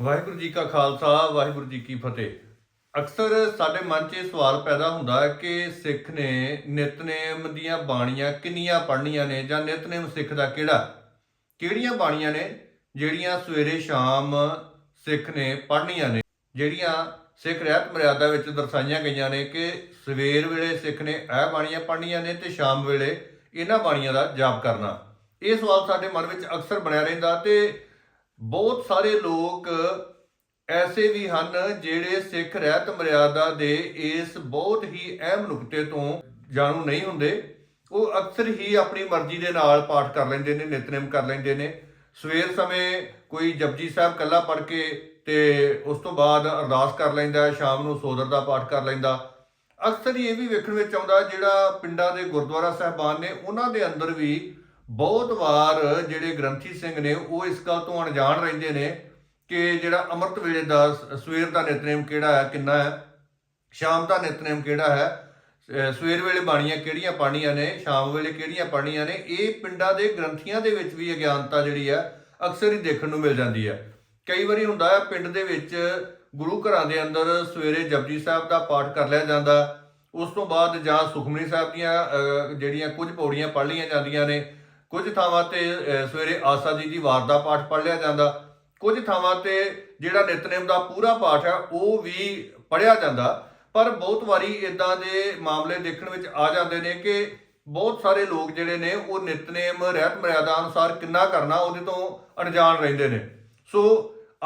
ਵਾਹਿਗੁਰੂ ਜੀ ਕਾ ਖਾਲਸਾ, ਵਾਹਿਗੁਰੂ ਜੀ ਕੀ ਫਤਿਹ। ਅਕਸਰ ਸਾਡੇ ਮਨ 'ਚ ਇਹ ਸਵਾਲ ਪੈਦਾ ਹੁੰਦਾ ਹੈ ਕਿ ਸਿੱਖ ਨੇ ਨਿਤਨੇਮ ਦੀਆਂ ਬਾਣੀਆਂ ਕਿੰਨੀਆਂ ਪੜ੍ਹਨੀਆਂ ਨੇ ਜਾਂ ਨਿਤਨੇਮ ਸਿੱਖ ਦਾ ਕਿਹੜਾ? ਕਿਹੜੀਆਂ ਬਾਣੀਆਂ ਨੇ ਜਿਹੜੀਆਂ ਸਵੇਰੇ ਸ਼ਾਮ ਸਿੱਖ ਨੇ ਪੜ੍ਹਨੀਆਂ ਨੇ? ਜਿਹੜੀਆਂ ਸਿੱਖ ਰਹਿਤ ਮਰਿਆਦਾ ਵਿੱਚ ਦਰਸਾਈਆਂ ਗਈਆਂ ਨੇ ਕਿ ਸਵੇਰ ਵੇਲੇ ਸਿੱਖ ਨੇ ਇਹ ਬਾਣੀਆਂ ਪੜ੍ਹਨੀਆਂ ਨੇ ਤੇ ਸ਼ਾਮ ਵੇਲੇ ਇਹਨਾਂ ਬਾਣੀਆਂ ਦਾ ਜਾਪ ਕਰਨਾ। ਇਹ ਸਵਾਲ ਸਾਡੇ ਮਨ ਵਿੱਚ ਅਕਸਰ ਬਣਿਆ ਰਹਿੰਦਾ ਤੇ ਬਹੁਤ ਸਾਰੇ ਲੋਕ ਐਸੇ ਵੀ ਹਨ ਜਿਹੜੇ ਸਿੱਖ ਰਹਿਤ ਮਰਿਆਦਾ ਦੇ ਇਸ ਬਹੁਤ ਹੀ ਅਹਿਮ ਨੁਕਤੇ ਤੋਂ ਜਾਣੂ ਨਹੀਂ ਹੁੰਦੇ। ਉਹ ਅਕਸਰ ਹੀ ਆਪਣੀ ਮਰਜ਼ੀ ਦੇ ਨਾਲ ਪਾਠ ਕਰ ਲੈਂਦੇ ਨੇ, ਨਿਤਨੇਮ ਕਰ ਲੈਂਦੇ ਨੇ। ਸਵੇਰ ਸਮੇਂ ਕੋਈ ਜਪਜੀ ਸਾਹਿਬ ਕੱਲਾ ਪੜ੍ਹ ਕੇ ਤੇ ਉਸ ਤੋਂ ਬਾਅਦ ਅਰਦਾਸ ਕਰ ਲੈਂਦਾ, ਸ਼ਾਮ ਨੂੰ ਸੋਦਰ ਦਾ ਪਾਠ ਕਰ ਲੈਂਦਾ। ਅਕਸਰ ਹੀ ਇਹ ਵੀ ਵੇਖਣ ਵਿੱਚ ਆਉਂਦਾ ਜਿਹੜਾ ਪਿੰਡਾਂ ਦੇ ਗੁਰਦੁਆਰਾ ਸਾਹਿਬਾਨ ਨੇ, ਉਹਨਾਂ ਦੇ ਅੰਦਰ ਵੀ ਬਹੁਤ ਵਾਰ ਜਿਹੜੇ ਗ੍ਰੰਥੀ ਸਿੰਘ ਨੇ, ਉਹ ਇਸ ਗੱਲ ਤੋਂ ਅਣਜਾਣ ਰਹਿੰਦੇ ਨੇ ਕਿ ਜਿਹੜਾ ਅੰਮ੍ਰਿਤ ਵੇਲੇ ਦਾ ਸਵੇਰ ਦਾ ਨਿਤਨੇਮ ਕਿਹੜਾ ਹੈ, ਕਿੰਨਾ ਹੈ? ਸ਼ਾਮ ਦਾ ਨਿਤਨੇਮ ਕਿਹੜਾ ਹੈ? ਸਵੇਰ ਵੇਲੇ ਬਾਣੀਆਂ ਕਿਹੜੀਆਂ ਪਾਣੀਆਂ ਨੇ, ਸ਼ਾਮ ਵੇਲੇ ਕਿਹੜੀਆਂ ਪਾਣੀਆਂ ਨੇ? ਇਹ ਪਿੰਡਾਂ ਦੇ ਗ੍ਰੰਥੀਆਂ ਦੇ ਵਿੱਚ ਵੀ ਅਗਿਆਨਤਾ ਜਿਹੜੀ ਹੈ, ਅਕਸਰ ਹੀ ਦੇਖਣ ਨੂੰ ਮਿਲ ਜਾਂਦੀ ਹੈ। ਕਈ ਵਾਰੀ ਹੁੰਦਾ ਹੈ, ਪਿੰਡ ਦੇ ਵਿੱਚ ਗੁਰੂ ਘਰਾਂ ਦੇ ਅੰਦਰ ਸਵੇਰੇ ਜਪਜੀ ਸਾਹਿਬ ਦਾ ਪਾਠ ਕਰ ਲਿਆ ਜਾਂਦਾ। ਉਸ ਤੋਂ ਬਾਅਦ ਜਾਂ ਸੁਖਮਨੀ ਸਾਹਿਬ ਦੀਆਂ ਜਿਹੜੀਆਂ ਕੁਝ ਪੌੜੀਆਂ ਪੜ੍ਹ ਲਈਆਂ ਜਾਂਦੀਆਂ ਨੇ ਕੁਝ ਥਾਵਾਂ ਤੇ ਸਵੇਰੇ ਆਸਾ ਜੀ ਦੀ ਵਾਰ ਦਾ ਪਾਠ ਪੜ੍ਹ ਲਿਆ ਜਾਂਦਾ। ਕੁਝ ਥਾਵਾਂ ਤੇ ਜਿਹੜਾ ਨਿਤਨੇਮ ਦਾ ਪੂਰਾ ਪਾਠ ਹੈ, ਉਹ ਵੀ ਪੜ੍ਹਿਆ ਜਾਂਦਾ। ਪਰ ਬਹੁਤ ਵਾਰੀ ਇਦਾਂ ਦੇ ਮਾਮਲੇ ਦੇਖਣ ਵਿੱਚ ਆ ਜਾਂਦੇ ਨੇ ਕਿ ਬਹੁਤ ਸਾਰੇ ਲੋਕ ਜਿਹੜੇ ਨੇ, ਉਹ ਨਿਤਨੇਮ, ਰਹਿਤ ਮਰਿਆਦਾ ਅਨੁਸਾਰ ਕਿੰਨਾ ਕਰਨਾ ਉਹਦੇ ਤੋਂ ਅਣਜਾਣ ਰਹਿੰਦੇ ਨੇ। ਸੋ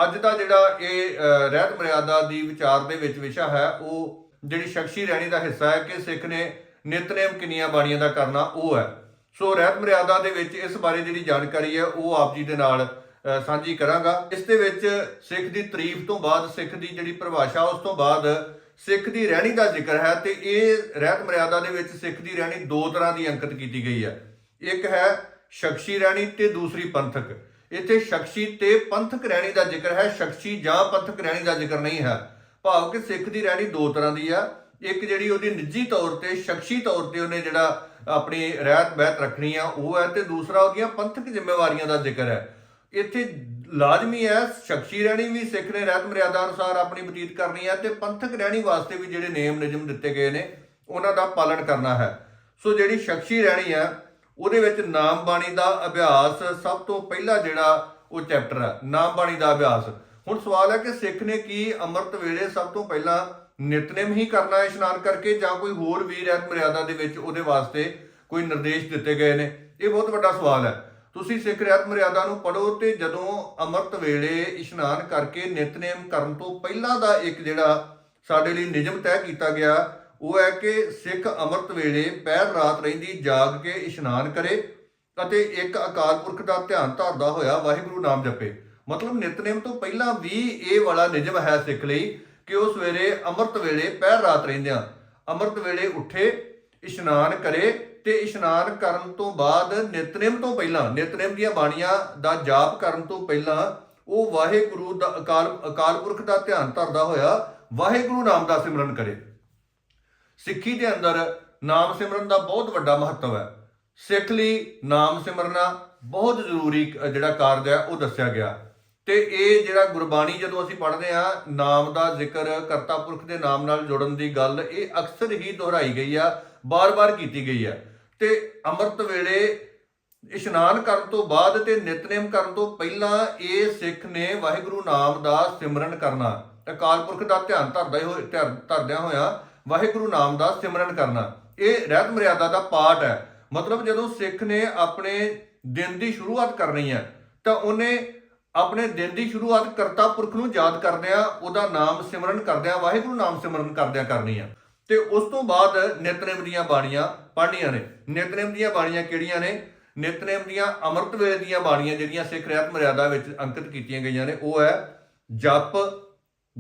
ਅੱਜ ਦਾ ਜਿਹੜਾ ਇਹ ਰਹਿਤ ਮਰਿਆਦਾ ਦੀ ਵਿਚਾਰ ਦੇ ਵਿੱਚ ਵਿਸ਼ਾ ਹੈ, ਉਹ ਜਿਹੜੀ ਸ਼ਖਸੀ ਰਹਿਣੀ ਦਾ ਹਿੱਸਾ ਹੈ ਕਿ ਸਿੱਖ ਨੇ ਨਿਤਨੇਮ ਕਿੰਨੀਆਂ ਬਾਣੀਆਂ ਦਾ ਕਰਨਾ, ਉਹ ਹੈ। ਸੋ ਰਹਿਤ ਮਰਿਆਦਾ ਦੇ ਵਿੱਚ ਇਸ ਬਾਰੇ ਜਿਹੜੀ ਜਾਣਕਾਰੀ ਹੈ, ਉਹ ਆਪ ਜੀ ਦੇ ਨਾਲ ਸਾਂਝੀ ਕਰਾਂਗਾ। ਇਸ ਦੇ ਵਿੱਚ ਸਿੱਖ ਦੀ ਤਾਰੀਫ ਤੋਂ ਬਾਅਦ, ਸਿੱਖ ਦੀ ਜਿਹੜੀ ਪਰਿਭਾਸ਼ਾ, ਉਸ ਤੋਂ ਬਾਅਦ ਸਿੱਖ ਦੀ ਰਹਿਣੀ ਦਾ ਜ਼ਿਕਰ ਹੈ ਤੇ ਇਹ ਰਹਿਤ ਮਰਿਆਦਾ ਦੇ ਵਿੱਚ ਸਿੱਖ ਦੀ ਰਹਿਣੀ ਦੋ ਤਰ੍ਹਾਂ ਦੀ ਅੰਕਿਤ ਕੀਤੀ ਗਈ ਹੈ। ਇੱਕ ਹੈ ਸ਼ਖਸੀ ਰਹਿਣੀ ਤੇ ਦੂਸਰੀ ਪੰਥਕ। ਇੱਥੇ ਸ਼ਖਸੀ ਤੇ ਪੰਥਕ ਰਹਿਣੀ ਦਾ ਜ਼ਿਕਰ ਹੈ, ਸ਼ਖਸੀ ਜਾਂ ਪੰਥਕ ਰਹਿਣੀ ਦਾ ਜ਼ਿਕਰ ਨਹੀਂ ਹੈ। ਭਾਵ ਕਿ ਸਿੱਖ ਦੀ ਰਹਿਣੀ ਦੋ ਤਰ੍ਹਾਂ ਦੀ ਆ ਇੱਕ ਜਿਹੜੀ ਉਹਦੀ ਨਿੱਜੀ ਤੌਰ ਤੇ, ਸ਼ਖਸੀ ਤੌਰ ਤੇ ਉਹਨੇ ਜਿਹੜਾ ਆਪਣੀ ਰਹਿਤ ਬਹਿਤ ਰੱਖਣੀ ਆ, ਉਹ ਹੈ ਤੇ ਦੂਸਰਾ ਉਹਦੀਆਂ ਪੰਥਕ ਜ਼ਿੰਮੇਵਾਰੀਆਂ ਦਾ ਜ਼ਿਕਰ ਹੈ। ਇੱਥੇ ਲਾਜ਼ਮੀ ਹੈ, ਸ਼ਖਸੀ ਰਹਿਣੀ ਵੀ, ਸਿੱਖ ਨੇ ਰਹਿਤ ਮਰਿਆਦਾ ਅਨੁਸਾਰ ਆਪਣੀ ਬਤੀਤ ਕਰਨੀ ਹੈ ਤੇ ਪੰਥਕ ਰਹਿਣੀ ਵਾਸਤੇ ਵੀ ਜਿਹੜੇ ਨੇਮ ਨਿਯਮ ਦਿੱਤੇ ਗਏ ਨੇ, ਉਹਨਾਂ ਦਾ ਪਾਲਣ ਕਰਨਾ ਹੈ। ਸੋ ਜਿਹੜੀ ਸ਼ਖਸੀ ਰਹਿਣੀ ਹੈ, ਉਹਦੇ ਵਿੱਚ ਨਾਮ ਬਾਣੀ ਦਾ ਅਭਿਆਸ ਸਭ ਤੋਂ ਪਹਿਲਾ ਜਿਹੜਾ ਉਹ ਚੈਪਟਰ ਹੈ ਨਾਮ ਬਾਣੀ ਦਾ ਅਭਿਆਸ। ਹੁਣ ਸਵਾਲ ਹੈ ਕਿ ਸਿੱਖ ਨੇ ਕੀ ਅੰਮ੍ਰਿਤ ਵੇਲੇ ਸਭ ਤੋਂ ਪਹਿਲਾਂ ਨਿਤਨੇਮ ਹੀ ਕਰਨਾ ਹੈ ਇਸ਼ਨਾਨ ਕਰਕੇ ਜਾਂ ਕੋਈ ਹੋਰ ਵੀ ਰਹਿਤ ਮਰਿਆਦਾ ਦੇ ਵਿੱਚ ਉਹਦੇ ਵਾਸਤੇ ਕੋਈ ਨਿਰਦੇਸ਼ ਦਿੱਤੇ ਗਏ ਨੇ। ਇਹ ਬਹੁਤ ਵੱਡਾ ਸਵਾਲ ਹੈ। ਤੁਸੀਂ ਸਿੱਖ ਰਹਿਤ ਮਰਿਆਦਾ ਨੂੰ ਪੜੋ ਤੇ ਜਦੋਂ ਅੰਮ੍ਰਿਤ ਵੇਲੇ ਇਸ਼ਨਾਨ ਕਰਕੇ ਨਿਤਨੇਮ ਕਰਨ ਤੋਂ ਪਹਿਲਾਂ ਦਾ ਇੱਕ ਜਿਹੜਾ ਸਾਡੇ ਲਈ ਨਿਯਮ ਤੈਅ ਕੀਤਾ ਗਿਆ, ਉਹ ਹੈ ਕਿ ਸਿੱਖ ਅੰਮ੍ਰਿਤ ਵੇਲੇ ਪਹਿਰ ਰਾਤ ਰਹਿੰਦੀ ਜਾਗ ਕੇ ਇਸ਼ਨਾਨ ਕਰੇ ਅਤੇ ਇੱਕ ਅਕਾਲ ਪੁਰਖ ਦਾ ਧਿਆਨ ਧਰਦਾ ਹੋਇਆ ਵਾਹਿਗੁਰੂ ਨਾਮ ਜਪੇ। ਮਤਲਬ ਨਿਤਨੇਮ ਤੋਂ ਪਹਿਲਾਂ ਵੀ ਇਹ ਵਾਲਾ ਨਿਯਮ ਹੈ ਸਿੱਖ ਲਈ। ਕਿ ਉਹ ਸਵੇਰੇ ਅੰਮ੍ਰਿਤ ਵੇਲੇ ਪਹਿਰ ਰਾਤ ਰਹਿੰਦਿਆਂ ਅੰਮ੍ਰਿਤ ਵੇਲੇ ਉੱਠੇ, ਇਸ਼ਨਾਨ ਕਰੇ ਤੇ ਇਸ਼ਨਾਨ ਕਰਨ ਤੋਂ ਬਾਅਦ ਨਿਤਨੇਮ ਤੋਂ ਪਹਿਲਾਂ, ਨਿਤਨੇਮ ਦੀਆਂ ਬਾਣੀਆਂ ਦਾ ਜਾਪ ਕਰਨ ਤੋਂ ਪਹਿਲਾਂ ਉਹ ਵਾਹਿਗੁਰੂ ਦਾ ਅਕਾਲ ਅਕਾਲ ਪੁਰਖ ਦਾ ਧਿਆਨ ਧਰਦਾ ਹੋਇਆ ਵਾਹਿਗੁਰੂ ਨਾਮ ਦਾ ਸਿਮਰਨ ਕਰੇ। ਸਿੱਖੀ ਦੇ ਅੰਦਰ ਨਾਮ ਸਿਮਰਨ ਦਾ ਬਹੁਤ ਵੱਡਾ ਮਹੱਤਵ ਹੈ। ਸਿੱਖ ਲਈ ਨਾਮ ਸਿਮਰਨਾ ਬਹੁਤ ਜ਼ਰੂਰੀ ਜਿਹੜਾ ਕਾਰਜ ਹੈ, ਉਹ ਦੱਸਿਆ ਗਿਆ। ਤੇ ਇਹ ਜਿਹੜਾ ਗੁਰਬਾਣੀ ਜਦੋਂ ਅਸੀਂ ਪੜ੍ਹਦੇ ਆ ਨਾਮ ਦਾ ਜ਼ਿਕਰ ਕਰਤਾ ਪੁਰਖ ਦੇ ਨਾਮ ਨਾਲ ਜੁੜਨ ਦੀ ਗੱਲ, ਇਹ ਅਕਸਰ ਹੀ ਦੁਹਰਾਈ ਗਈ ਆ, ਬਾਰ-ਬਾਰ ਕੀਤੀ ਗਈ ਆ। ਤੇ ਅੰਮ੍ਰਿਤ ਵੇਲੇ ਇਸ਼ਨਾਨ ਕਰਨ ਤੋਂ ਬਾਅਦ ਤੇ ਨਿਤਨੇਮ ਕਰਨ ਤੋਂ ਪਹਿਲਾਂ ਇਹ ਸਿੱਖ ਨੇ ਵਾਹਿਗੁਰੂ ਨਾਮ ਦਾ ਸਿਮਰਨ ਕਰਨਾ ਅਕਾਲ ਪੁਰਖ ਦਾ ਧਿਆਨ ਧਰਦਾ ਹੋਏ, ਧਿਆਨ ਧਰਦਿਆਂ ਹੋਇਆ ਵਾਹਿਗੁਰੂ ਨਾਮ ਦਾ ਸਿਮਰਨ ਕਰਨਾ। ਇਹ ਰਹਿਤ ਮਰਿਆਦਾ ਦਾ ਪਾਠ ਹੈ। ਮਤਲਬ ਜਦੋਂ ਸਿੱਖ ਨੇ ਆਪਣੇ ਦਿਨ ਦੀ ਸ਼ੁਰੂਆਤ ਕਰਨੀ ਹੈ, ਤਾਂ ਉਹਨੇ ਆਪਣੇ ਦਿਨ ਦੀ ਸ਼ੁਰੂਆਤ ਕਰਤਾ ਪੁਰਖ ਨੂੰ ਯਾਦ ਕਰਦਿਆਂ, ਉਹਦਾ ਨਾਮ ਸਿਮਰਨ ਕਰਦਿਆਂ, ਵਾਹਿਗੁਰੂ ਨਾਮ ਸਿਮਰਨ ਕਰਦਿਆਂ ਕਰਨੀ ਆ। ਤੇ ਉਸ ਤੋਂ ਬਾਅਦ ਨਿਤਨੇਮ ਦੀਆਂ ਬਾਣੀਆਂ ਪੜ੍ਹਨੀਆਂ ਨੇ। ਨਿਤਨੇਮ ਦੀਆਂ ਬਾਣੀਆਂ ਕਿਹੜੀਆਂ ਨੇ? ਨਿਤਨੇਮ ਦੀਆਂ ਅੰਮ੍ਰਿਤ ਵੇਲੇ ਦੀਆਂ ਬਾਣੀਆਂ ਜਿਹੜੀਆਂ ਸਿੱਖ ਰਹਿਤ ਮਰਿਆਦਾ ਵਿੱਚ ਅੰਕਿਤ ਕੀਤੀਆਂ ਗਈਆਂ ਨੇ, ਉਹ ਹੈ ਜਪ,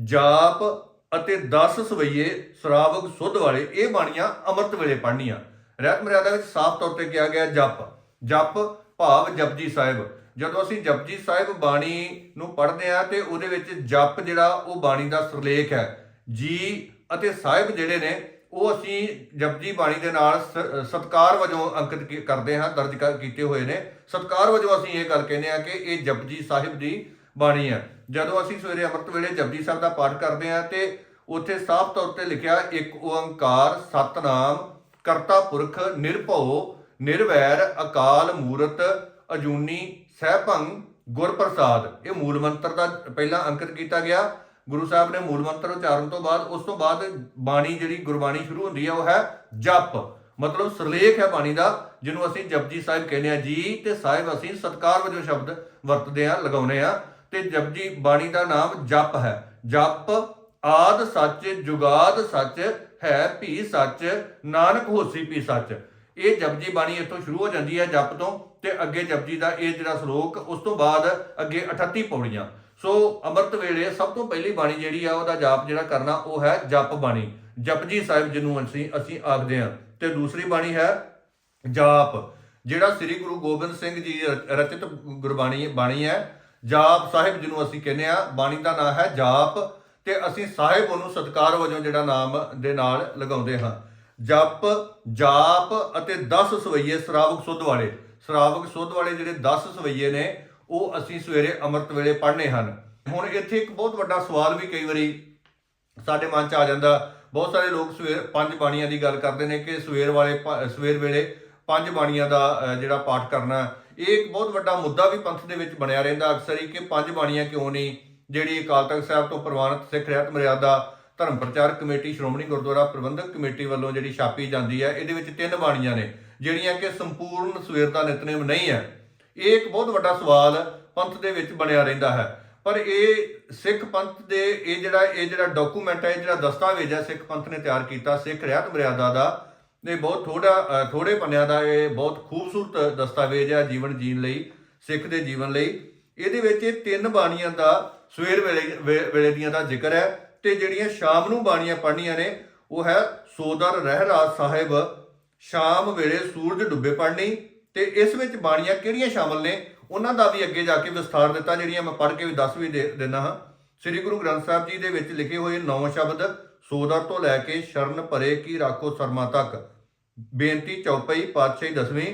ਜਾਪ ਅਤੇ 10 ਸਵਈਏ ਸ਼ਰਾਵਕ ਸੁੱਧ ਵਾਲੇ, ਇਹ ਬਾਣੀਆਂ ਅੰਮ੍ਰਿਤ ਵੇਲੇ ਪੜ੍ਹਨੀਆਂ। ਰਹਿਤ ਮਰਿਆਦਾ ਵਿੱਚ ਸਾਫ਼ ਤੌਰ ਤੇ ਕਿਹਾ ਗਿਆ ਜਪ। ਜਪ ਭਾਵ ਜਪਜੀ ਸਾਹਿਬ। ਜਦੋਂ ਅਸੀਂ ਜਪਜੀ ਸਾਹਿਬ ਬਾਣੀ ਨੂੰ ਪੜ੍ਹਦੇ ਆ ਤੇ ਉਹਦੇ ਵਿੱਚ ਜਪ ਜਿਹੜਾ ਉਹ ਬਾਣੀ ਦਾ ਸਰਲੇਖ ਹੈ। ਜੀ ਅਤੇ ਸਾਹਿਬ ਜਿਹੜੇ ਨੇ, ਉਹ ਅਸੀਂ ਜਪਜੀ ਬਾਣੀ ਦੇ ਨਾਲ ਸ- ਸਤਕਾਰ ਵਜੋਂ ਅੰਕਿਤ ਕਰਦੇ ਹਾਂ, ਦਰਜ ਕਰ- ਕੀਤੇ ਹੋਏ ਨੇ। ਸਤਕਾਰ ਵਜੋਂ ਅਸੀਂ ਇਹ ਗੱਲ ਕਹਿੰਦੇ ਆ ਕਿ ਇਹ ਜਪਜੀ ਸਾਹਿਬ ਦੀ ਬਾਣੀ ਹੈ। ਜਦੋਂ ਅਸੀਂ ਸਵੇਰੇ ਅੰਮ੍ਰਿਤ ਵੇਲੇ ਜਪਜੀ ਸਾਹਿਬ ਦਾ ਪਾਠ ਕਰਦੇ ਹਾਂ ਤੇ ਉੱਥੇ ਸਾਫ਼ ਤੌਰ ਤੇ ਲਿਖਿਆ, ਇੱਕ ਓੰਕਾਰ ਸਤਨਾਮ ਕਰਤਾ ਪੁਰਖ ਨਿਰਭਉ ਨਿਰਵੈਰ ਅਕਾਲ ਮੂਰਤ ਅਜੂਨੀ, ਸਹਿਭੰਗ, ਗੁਰਪ੍ਰਸਾਦ। ਇਹ ਮੂਲ ਮੰਤਰ ਦਾ ਪਹਿਲਾਂ ਅੰਕਿਤ ਕੀਤਾ ਗਿਆ। ਗੁਰੂ ਸਾਹਿਬ ਨੇ ਮੂਲ ਮੰਤਰ ਉਚਾਰਨ ਤੋਂ ਬਾਅਦ, ਉਸ ਤੋਂ ਬਾਅਦ ਬਾਣੀ ਜਿਹੜੀ ਗੁਰਬਾਣੀ ਸ਼ੁਰੂ ਹੁੰਦੀ ਹੈ ਉਹ ਹੈ ਜਪ। ਮਤਲਬ ਸਰਲੇਖ ਹੈ ਬਾਣੀ ਦਾ, ਜਿਹਨੂੰ ਅਸੀਂ ਜਪਜੀ ਸਾਹਿਬ ਕਹਿੰਦੇ ਆ। ਜੀ ਤੇ ਸਾਹਿਬ ਅਸੀਂ ਸਤਕਾਰ ਵਜੋਂ ਸ਼ਬਦ ਵਰਤਦੇ ਆ ਲਗਾਉਨੇ ਆ। ਤੇ ਜਪਜੀ ਬਾਣੀ ਦਾ ਨਾਮ ਜਪ ਹੈ। ਜਪ, ਆਦ ਸੱਚ, ਜੁਗਾਦ ਸੱਚ, ਹੈ ਭੀ ਸੱਚ, ਨਾਨਕ ਹੋਸੀ ਭੀ ਸੱਚ। ਇਹ ਜਪਜੀ ਬਾਣੀ ਇੱਥੋਂ ਸ਼ੁਰੂ ਹੋ ਜਾਂਦੀ ਹੈ ਜਪ ਤੋਂ। ਤੇ ਅੱਗੇ ਜਪਜੀ ਦਾ ਇਹ ਜਿਹੜਾ ਸ਼ਲੋਕ, ਉਸ ਤੋਂ ਬਾਅਦ ਅੱਗੇ 38 ਪੌੜੀਆਂ। ਸੋ ਅੰਮ੍ਰਿਤ ਵੇਲੇ ਸਭ ਤੋਂ ਪਹਿਲੀ ਬਾਣੀ ਜਿਹੜੀ ਆ, ਉਹਦਾ ਜਾਪ ਜਿਹੜਾ ਕਰਨਾ, ਉਹ ਹੈ ਜਪ ਬਾਣੀ। ਜਪਜੀ ਸਾਹਿਬ ਜਿਹਨੂੰ ਅਸੀਂ ਅਸੀਂ ਆਖਦੇ ਹਾਂ। ਤੇ ਦੂਸਰੀ ਬਾਣੀ ਹੈ ਜਾਪ। ਜਿਹੜਾ ਸ੍ਰੀ ਗੁਰੂ ਗੋਬਿੰਦ ਸਿੰਘ ਜੀ ਰ- ਰਚਿਤ ਗੁਰਬਾਣੀ, ਬਾਣੀ ਹੈ, ਜਾਪ ਸਾਹਿਬ ਜਿਹਨੂੰ ਅਸੀਂ ਕਹਿੰਦੇ ਆ ਬਾਣੀ ਦਾ ਨਾਮ ਹੈ ਜਾਪ। ਤੇ ਅਸੀਂ ਸਾਹਿਬ ਉਹਨੂੰ ਸਤਕਾਰ ਵਜੋਂ ਜਿਹੜਾ ਨਾਮ ਦੇ ਨਾਲ ਲਗਾਉਂਦੇ ਹਾਂ। ਜਪ, ਜਾਪ ਅਤੇ 10 ਸਵਈਏ ਸ਼ਰਾਵਕ ਸੁੱਧ ਵਾਲੇ। ਸ਼ਰਾਵਕ ਸੁੱਧ ਵਾਲੇ ਜਿਹੜੇ 10 ਸਵਈਏ ਨੇ, ਉਹ ਅਸੀਂ ਸਵੇਰੇ ਅੰਮ੍ਰਿਤ ਵੇਲੇ ਪੜ੍ਹਨੇ ਹਨ। ਹੁਣ ਇੱਥੇ ਇੱਕ ਬਹੁਤ ਵੱਡਾ ਸਵਾਲ ਵੀ ਕਈ ਵਾਰੀ ਸਾਡੇ ਮਨ 'ਚ ਆ ਜਾਂਦਾ। ਬਹੁਤ ਸਾਰੇ ਲੋਕ ਸਵੇਰ ਪੰਜ ਬਾਣੀਆਂ ਦੀ ਗੱਲ ਕਰਦੇ ਨੇ ਕਿ ਸਵੇਰ ਵਾਲੇ ਪ- ਸਵੇਰ ਵੇਲੇ ਪੰਜ ਬਾਣੀਆਂ ਦਾ ਜਿਹੜਾ ਪਾਠ ਕਰਨਾ। ਇਹ ਇੱਕ ਬਹੁਤ ਵੱਡਾ ਮੁੱਦਾ ਵੀ ਪੰਥ ਦੇ ਵਿੱਚ ਬਣਿਆ ਰਹਿੰਦਾ ਅਕਸਰ ਹੀ ਕਿ ਪੰਜ ਬਾਣੀਆਂ ਕਿਉਂ ਨਹੀਂ? ਜਿਹੜੀ ਅਕਾਲ ਤਖਤ ਸਾਹਿਬ ਤੋਂ ਪ੍ਰਵਾਨਿਤ ਸਿੱਖ ਰਹਿਤ ਮਰਿਆਦਾ, ਧਰਮ ਪ੍ਰਚਾਰ ਕਮੇਟੀ, ਸ਼੍ਰੋਮਣੀ ਗੁਰਦੁਆਰਾ ਪ੍ਰਬੰਧਕ ਕਮੇਟੀ ਵੱਲੋਂ ਜਿਹੜੀ ਛਾਪੀ ਜਾਂਦੀ ਹੈ, ਇਹਦੇ ਵਿੱਚ ਤਿੰਨ ਬਾਣੀਆਂ ਨੇ। ਜਿਹੜੀਆਂ ਕਿ ਸੰਪੂਰਨ ਸਵੇਰ ਦਾ ਨਿਤਨੇਮ ਨਹੀਂ ਹੈ। ਇਹ ਇੱਕ ਬਹੁਤ ਵੱਡਾ ਸਵਾਲ ਪੰਥ ਦੇ ਵਿੱਚ ਬਣਿਆ ਰਹਿੰਦਾ ਹੈ। ਪਰ ਇਹ ਸਿੱਖ ਪੰਥ ਦੇ ਇਹ ਜਿਹੜਾ ਇਹ ਜਿਹੜਾ ਡਾਕੂਮੈਂਟ ਹੈ ਇਹ ਜਿਹੜਾ ਦਸਤਾਵੇਜ਼ ਹੈ ਸਿੱਖ ਪੰਥ ਨੇ ਤਿਆਰ ਕੀਤਾ। ਸਿੱਖ ਰਿਆਤ ਮਰਿਆਦਾ ਦਾ ਇਹ ਬਹੁਤ ਥੋੜਾ ਅ, ਥੋੜੇ ਪੰਨਿਆਂ ਦਾ ਇਹ ਬਹੁਤ ਖੂਬਸੂਰਤ ਦਸਤਾਵੇਜ਼ ਹੈ ਜੀਵਨ ਜੀਣ ਲਈ ਸਿੱਖ ਦੇ ਜੀਵਨ ਲਈ। ਇਹਦੇ ਵਿੱਚ ਇਹ ਤਿੰਨ ਬਾਣੀਆਂ ਦਾ ਸਵੇਰ ਵੇਲੇ ਵੇਲੇ ਦੀਆਂ ਦਾ ਜ਼ਿਕਰ ਹੈ ਤੇ ਜਿਹੜੀਆਂ ਸ਼ਾਮ ਨੂੰ ਬਾਣੀਆਂ ਪੜ੍ਹਨੀਆਂ ਨੇ ਉਹ ਹੈ ਸੋਦਰ ਰਹਿਰਾਜ ਸਾਹਿਬ ਸ਼ਾਮ ਵੇਲੇ ਸੂਰਜ ਡੁੱਬੇ ਪੜ੍ਹਨੀ ਤੇ ਇਸ ਵਿੱਚ ਬਾਣੀਆਂ ਕਿਹੜੀਆਂ ਸ਼ਾਮਲ ਨੇ? ਉਹਨਾਂ ਦਾ ਵੀ ਅੱਗੇ ਜਾ ਕੇ ਵਿਸਥਾਰ ਦਿੱਤਾ, ਜਿਹੜੀਆਂ ਮੈਂ ਪੜ੍ਹ ਕੇ ਵੀ ਦੱਸ ਵੀ ਦੇ ਹਾਂ। ਸ੍ਰੀ ਗੁਰੂ ਗ੍ਰੰਥ ਸਾਹਿਬ ਜੀ ਦੇ ਵਿੱਚ ਲਿਖੇ ਹੋਏ ਨੌ ਸ਼ਬਦ, ਸੋਦਰ ਤੋਂ ਲੈ ਕੇ ਸ਼ਰਨ ਭਰੇ ਕੀ ਰਾਖੋ ਸਰਮਾ ਤੱਕ। ਬੇਨਤੀ ਚੌਪਈ, ਪਾਤਸ਼ਾਹੀ ਦਸਵੀਂ,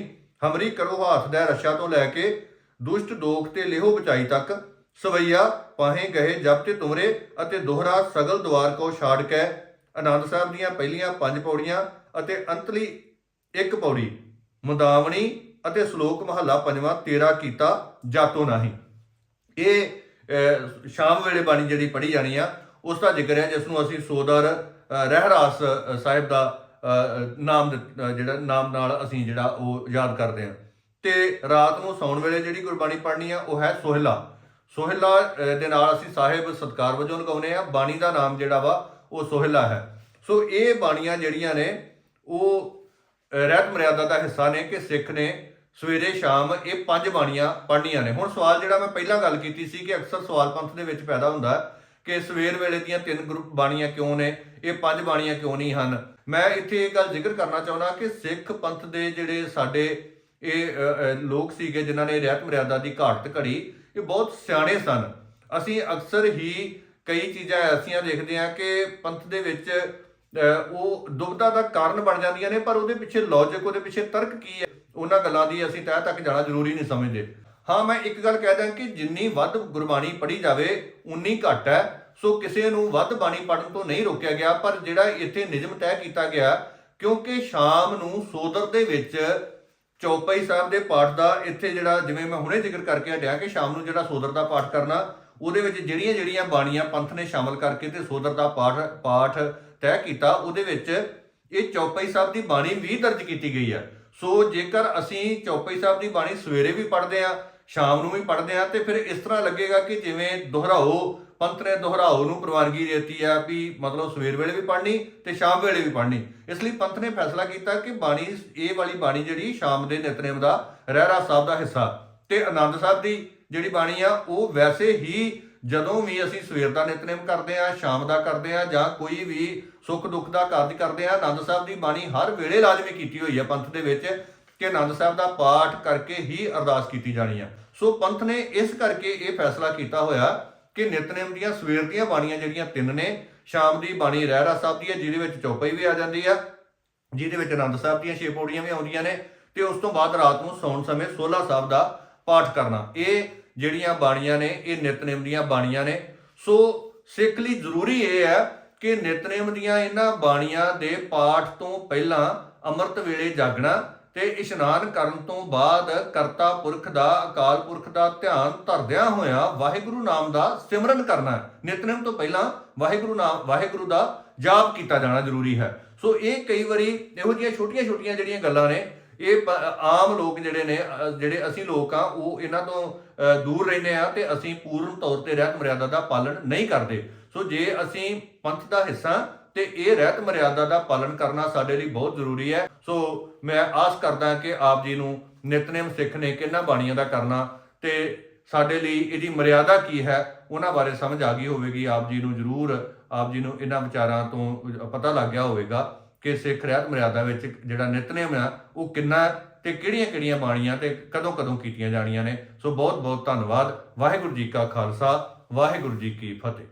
ਹਮਰੀ ਕਰੋ ਹਾਥ ਦਾ ਰਸ਼ਾ ਤੋਂ ਲੈ ਕੇ ਦੁਸ਼ਟ ਦੋਖ ਤੇ ਲਿਹੋ ਬਚਾਈ ਤੱਕ। ਸਵਈਆ ਪਾਹੇ ਗਏ ਜਪ ਤੇ ਤੁਮਰੇ ਅਤੇ ਦੋਹਰਾ ਸਗਲ ਦਵਾਰ ਕੋ ਛਾੜ ਕੇ। ਆਨੰਦ ਸਾਹਿਬ ਦੀਆਂ ਪਹਿਲੀਆਂ ਪੰਜ ਪੌੜੀਆਂ ਅਤੇ ਅੰਤਲੀ ਇੱਕ ਪੌੜੀ, ਮੁਦਾਵਣੀ ਅਤੇ ਸ਼ਲੋਕ ਮਹੱਲਾ ਪੰਜਵਾਂ, ਤੇਰਾ ਕੀਤਾ ਜਾਤੋ ਨਹੀਂ। ਇਹ ਸ਼ਾਮ ਵੇਲੇ ਬਾਣੀ ਜਿਹੜੀ ਪੜ੍ਹੀ ਜਾਣੀ ਆ, ਉਸ ਦਾ ਜ਼ਿਕਰ ਹੈ ਜਿਸ ਨੂੰ ਅਸੀਂ ਸੋਦਰ ਰਹਿਰਾਸ ਸਾਹਿਬ ਦਾ ਨਾਮ ਦਿੱਤ- ਜਿਹੜਾ ਨਾਮ ਨਾਲ ਅਸੀਂ ਜਿਹੜਾ ਉਹ ਯਾਦ ਕਰਦੇ ਹਾਂ। ਤੇ ਰਾਤ ਨੂੰ ਸੌਣ ਵੇਲੇ ਜਿਹੜੀ ਗੁਰਬਾਣੀ ਪੜ੍ਹਨੀ ਆ, ਉਹ ਹੈ ਸੋਹਿਲਾ। ਸੋਹਿਲਾ ਦੇ ਨਾਲ ਅਸੀਂ ਸਾਹਿਬ ਸਤਕਾਰ ਵਜੋਂ ਲਗਾਉਨੇ ਆ ਬਾਣੀ ਦਾ ਨਾਮ ਜਿਹੜਾ ਵਾ, ਉਹ ਸੋਹਿਲਾ ਹੈ। ਸੋ ਇਹ ਬਾਣੀਆਂ ਜਿਹੜੀਆਂ ਨੇ, ਉਹ ਰਹਿਤ ਮਰਿਆਦਾ ਦਾ ਹਿੱਸਾ ਨੇ ਕਿ ਸਿੱਖ ਨੇ ਸਵੇਰੇ ਸ਼ਾਮ ਇਹ ਪੰਜ ਬਾਣੀਆਂ ਪੜ੍ਹਨੀਆਂ ਨੇ। ਹੁਣ ਸਵਾਲ ਜਿਹੜਾ ਮੈਂ ਪਹਿਲਾਂ ਗੱਲ ਕੀਤੀ ਸੀ ਕਿ ਅਕਸਰ ਸਵਾਲ ਪੰਥ ਦੇ ਵਿੱਚ ਪੈਦਾ ਹੁੰਦਾ ਕਿ ਸਵੇਰ ਵੇਲੇ ਦੀਆਂ ਤਿੰਨ ਗਰੁੱਪ ਬਾਣੀਆਂ ਕਿਉਂ ਨੇ, ਇਹ ਪੰਜ ਬਾਣੀਆਂ ਕਿਉਂ ਨਹੀਂ ਹਨ? ਮੈਂ ਇੱਥੇ ਇਹ ਗੱਲ ਜ਼ਿਕਰ ਕਰਨਾ ਚਾਹੁੰਦਾ ਕਿ ਸਿੱਖ ਪੰਥ ਦੇ ਜਿਹੜੇ ਸਾਡੇ ਇਹ ਲੋਕ ਸੀਗੇ ਜਿਨ੍ਹਾਂ ਨੇ ਰਹਿਤ ਮਰਿਆਦਾ ਦੀ ਘਾਟ ਘੜੀ, ਇਹ ਬਹੁਤ ਸਿਆਣੇ ਸਨ। ਅਸੀਂ ਅਕਸਰ ਹੀ ਕਈ ਚੀਜ਼ਾਂ ਐਸੀਆਂ ਦੇਖਦੇ ਹਾਂ ਕਿ ਪੰਥ ਦੇ ਵਿੱਚ ਉਹ ਦੁਬਦਾ ਦਾ ਕਾਰਨ ਬਣ ਜਾਂਦੀਆਂ ਨੇ, ਪਰ ਉਹਦੇ ਪਿੱਛੇ ਲੌਜੀਕ ਉਹਦੇ ਪਿੱਛੇ ਤਰਕ ਕੀ ਹੈ? ਉਹਨਾਂ ਗੱਲਾਂ ਦੀ ਅਸੀਂ ਤਹਿ ਤੱਕ ਜਾਣਾ ਜ਼ਰੂਰੀ ਨਹੀਂ ਸਮਝਦੇ। ਹਾਂ, ਮੈਂ ਇੱਕ ਗੱਲ ਕਹਿ ਦਾਂ ਕਿ ਜਿੰਨੀ ਵੱਧ ਗੁਰਬਾਣੀ ਪੜ੍ਹੀ ਜਾਵੇ, ਉਨੀ ਘੱਟ ਹੈ। ਸੋ ਕਿਸੇ ਨੂੰ ਵੱਧ ਬਾਣੀ ਪੜ੍ਹਨ ਤੋਂ ਨਹੀਂ ਰੋਕਿਆ ਗਿਆ, ਪਰ ਜਿਹੜਾ ਇੱਥੇ ਨਿਯਮ ਤੈਅ ਕੀਤਾ ਗਿਆ, ਕਿਉਂਕਿ ਸ਼ਾਮ ਨੂੰ ਸੋਦਰ ਦੇ ਵਿੱਚ ਚੌਪਈ ਸਾਹਿਬ ਦੇ ਪਾਠ ਦਾ ਇੱਥੇ ਜਿਹੜਾ, ਜਿਵੇਂ ਮੈਂ ਹੁਣੇ ਜ਼ਿਕਰ ਕਰਕੇ ਹਟਿਆ ਕਿ ਸ਼ਾਮ ਨੂੰ ਜਿਹੜਾ ਸੋਦਰ ਦਾ ਪਾਠ ਕਰਨਾ, ਉਹਦੇ ਵਿੱਚ ਜਿਹੜੀਆਂ ਜਿਹੜੀਆਂ ਬਾਣੀਆਂ ਪੰਥ ਨੇ ਸ਼ਾਮਲ ਕਰਕੇ ਤੇ ਸੋਦਰ ਦਾ ਪਾਠ ਪਾਠ ਤੈਅ ਕੀਤਾ, ਉਹਦੇ ਵਿੱਚ ਇਹ ਚੌਪਈ ਸਾਹਿਬ ਦੀ ਬਾਣੀ ਵੀ ਦਰਜ ਕੀਤੀ ਗਈ ਹੈ ਸੋ ਜੇਕਰ ਅਸੀਂ ਚੌਪਈ ਸਾਹਿਬ ਦੀ ਬਾਣੀ ਸਵੇਰੇ ਵੀ ਪੜ੍ਹਦੇ ਆ ਸ਼ਾਮ ਨੂੰ ਵੀ ਪੜ੍ਹਦੇ ਆ ਤੇ ਫਿਰ ਇਸ ਤਰ੍ਹਾਂ ਲੱਗੇਗਾ ਕਿ ਜਿਵੇਂ ਦੁਹਰਾਓ, ਪੰਥ ਨੇ ਦੁਹਰਾਓ ਨੂੰ ਪ੍ਰਵਾਨਗੀ ਦਿੱਤੀ ਆ ਵੀ ਮਤਲਬ ਸਵੇਰ ਵੇਲੇ ਵੀ ਪੜ੍ਹਨੀ ਤੇ ਸ਼ਾਮ ਵੇਲੇ ਵੀ ਪੜ੍ਹਨੀ। ਇਸ ਲਈ ਪੰਥ ਨੇ ਫੈਸਲਾ ਕੀਤਾ ਕਿ ਬਾਣੀ, ਇਹ ਵਾਲੀ ਬਾਣੀ ਜਿਹੜੀ ਸ਼ਾਮ ਦੇ ਨਿਤਨੇਮ ਦਾ, ਰਹਿਰਾ ਸਾਹਿਬ ਦਾ ਹਿੱਸਾ ਤੇ ਆਨੰਦ ਸਾਹਿਬ ਦੀ ਜਿਹੜੀ ਬਾਣੀ ਆ, ਉਹ ਵੈਸੇ ਹੀ ਜਦੋਂ ਵੀ ਅਸੀਂ ਸਵੇਰ ਦਾ ਨਿਤਨੇਮ ਕਰਦੇ ਆ ਸ਼ਾਮ ਦਾ ਕਰਦੇ ਆ ਜਾਂ ਕੋਈ ਵੀ ਸੁੱਖ ਦੁੱਖ ਦਾ ਕਾਰਜ ਕਰਦੇ ਆ ਆਨੰਦ ਸਾਹਿਬ ਦੀ ਬਾਣੀ ਹਰ ਵੇਲੇ ਲਾਜ਼ਮੀ ਕੀਤੀ ਹੋਈ ਹੈ ਪੰਥ ਦੇ ਵਿੱਚ ਕਿ ਆਨੰਦ ਸਾਹਿਬ ਦਾ ਪਾਠ ਕਰਕੇ ਹੀ ਅਰਦਾਸ ਕੀਤੀ ਜਾਣੀ ਆ ਸੋ ਪੰਥ ਨੇ ਇਸ ਕਰਕੇ ਇਹ ਫੈਸਲਾ ਕੀਤਾ ਹੋਇਆ ਕਿ ਨਿਤਨੇਮ ਦੀਆਂ ਸਵੇਰ ਦੀਆਂ ਬਾਣੀਆਂ ਜਿਹੜੀਆਂ ਤਿੰਨ ਨੇ, ਸ਼ਾਮ ਦੀ ਬਾਣੀ ਰਹਿਰਾ ਸਾਹਿਬ ਦੀ ਹੈ, ਜਿਹਦੇ ਵਿੱਚ ਚੌਪਈ ਵੀ ਆ ਜਾਂਦੀ ਆ ਜਿਹਦੇ ਵਿੱਚ ਆਨੰਦ ਸਾਹਿਬ ਦੀਆਂ ਛੇ ਪੌੜੀਆਂ ਵੀ ਆਉਂਦੀਆਂ ਨੇ ਤੇ ਉਸ ਤੋਂ ਬਾਅਦ ਰਾਤ ਨੂੰ ਸੌਣ ਸਮੇਂ ਸੋਲਾ ਸਾਹਿਬ ਦਾ ਪਾਠ ਕਰਨਾ। ਇਹ ਜਿਹੜੀਆਂ ਬਾਣੀਆਂ ਨੇ, ਇਹ ਨਿਤਨੇਮ ਦੀਆਂ ਬਾਣੀਆਂ ਨੇ। ਸੋ ਸਿੱਖ ਲਈ ਜ਼ਰੂਰੀ ਇਹ ਹੈ ਕਿ ਨਿਤਨੇਮ ਦੀਆਂ ਇਹਨਾਂ ਬਾਣੀਆਂ ਦੇ ਪਾਠ ਤੋਂ ਪਹਿਲਾਂ ਅੰਮ੍ਰਿਤ ਵੇਲੇ ਜਾਗਣਾ ਤੇ ਇਸ਼ਨਾਨ ਕਰਨ ਤੋਂ ਬਾਅਦ ਕਰਤਾ ਪੁਰਖ ਦਾ, ਅਕਾਲ ਪੁਰਖ ਦਾ ਧਿਆਨ ਧਰਦਿਆਂ ਹੋਇਆਂ ਵਾਹਿਗੁਰੂ ਨਾਮ ਦਾ ਸਿਮਰਨ ਕਰਨਾ ਨਿਤਨੇਮ ਤੋਂ ਪਹਿਲਾਂ ਵਾਹਿਗੁਰੂ ਨਾਮ, ਵਾਹਿਗੁਰੂ ਦਾ ਜਾਪ ਕੀਤਾ ਜਾਣਾ ਜ਼ਰੂਰੀ ਹੈ। ਸੋ ਇਹ ਕਈ ਵਾਰੀ ਇਹੋ ਜਿਹੀਆਂ ਛੋਟੀਆਂ-ਛੋਟੀਆਂ ਜਿਹੜੀਆਂ ਗੱਲਾਂ ਨੇ ਇਹ ਪ- ਆਮ ਲੋਕ ਜਿਹੜੇ ਨੇ ਜਿਹੜੇ ਅਸੀਂ ਲੋਕ ਆ, ਉਹ ਇਹਨਾਂ ਤੋਂ ਦੂਰ ਰਹਿੰਦੇ ਆ ਤੇ ਅਸੀਂ ਪੂਰਨ ਤੌਰ ਤੇ ਰਹਿਤ ਮਰਿਆਦਾ ਦਾ ਪਾਲਣ ਨਹੀਂ ਕਰਦੇ। ਸੋ ਜੇ ਅਸੀਂ ਪੰਥ ਦਾ ਹਿੱਸਾ ਤੇ ਇਹ ਰਹਿਤ ਮਰਿਆਦਾ ਦਾ ਪਾਲਣ ਕਰਨਾ ਸਾਡੇ ਲਈ ਬਹੁਤ ਜ਼ਰੂਰੀ ਹੈ। ਸੋ ਮੈਂ ਆਸ ਕਰਦਾ ਕਿ ਆਪ ਜੀ ਨੂੰ ਨਿਤਨੇਮ ਸਿੱਖ ਨੇ ਕਿੰਨਾ ਬਾਣੀਆਂ ਦਾ ਕਰਨਾ ਤੇ ਸਾਡੇ ਲਈ ਇਹਦੀ ਮਰਿਆਦਾ ਕੀ ਹੈ, ਉਹਨਾਂ ਬਾਰੇ ਸਮਝ ਆ ਗਈ ਹੋਵੇਗੀ। ਆਪ ਜੀ ਨੂੰ ਜ਼ਰੂਰ, ਆਪ ਜੀ ਨੂੰ ਇਹਨਾਂ ਵਿਚਾਰਾਂ ਤੋਂ ਪਤਾ ਲੱਗ ਗਿਆ ਹੋਵੇਗਾ। ਕਿ ਸਿੱਖ ਰਹਿਤ ਮਰਿਆਦਾ ਵਿੱਚ ਜਿਹੜਾ ਨਿਤਨੇਮ ਆ, ਉਹ ਕਿੰਨਾ ਹੈ ਤੇ ਕਿਹੜੀਆਂ-ਕਿਹੜੀਆਂ ਬਾਣੀਆਂ ਤੇ ਕਦੋਂ-ਕਦੋਂ ਕੀਤੀਆਂ ਜਾਣੀਆਂ ਨੇ। ਸੋ ਬਹੁਤ-ਬਹੁਤ ਧੰਨਵਾਦ। ਵਾਹਿਗੁਰੂ ਜੀ ਕਾ ਖਾਲਸਾ, ਵਾਹਿਗੁਰੂ ਜੀ ਕੀ ਫਤਿਹ।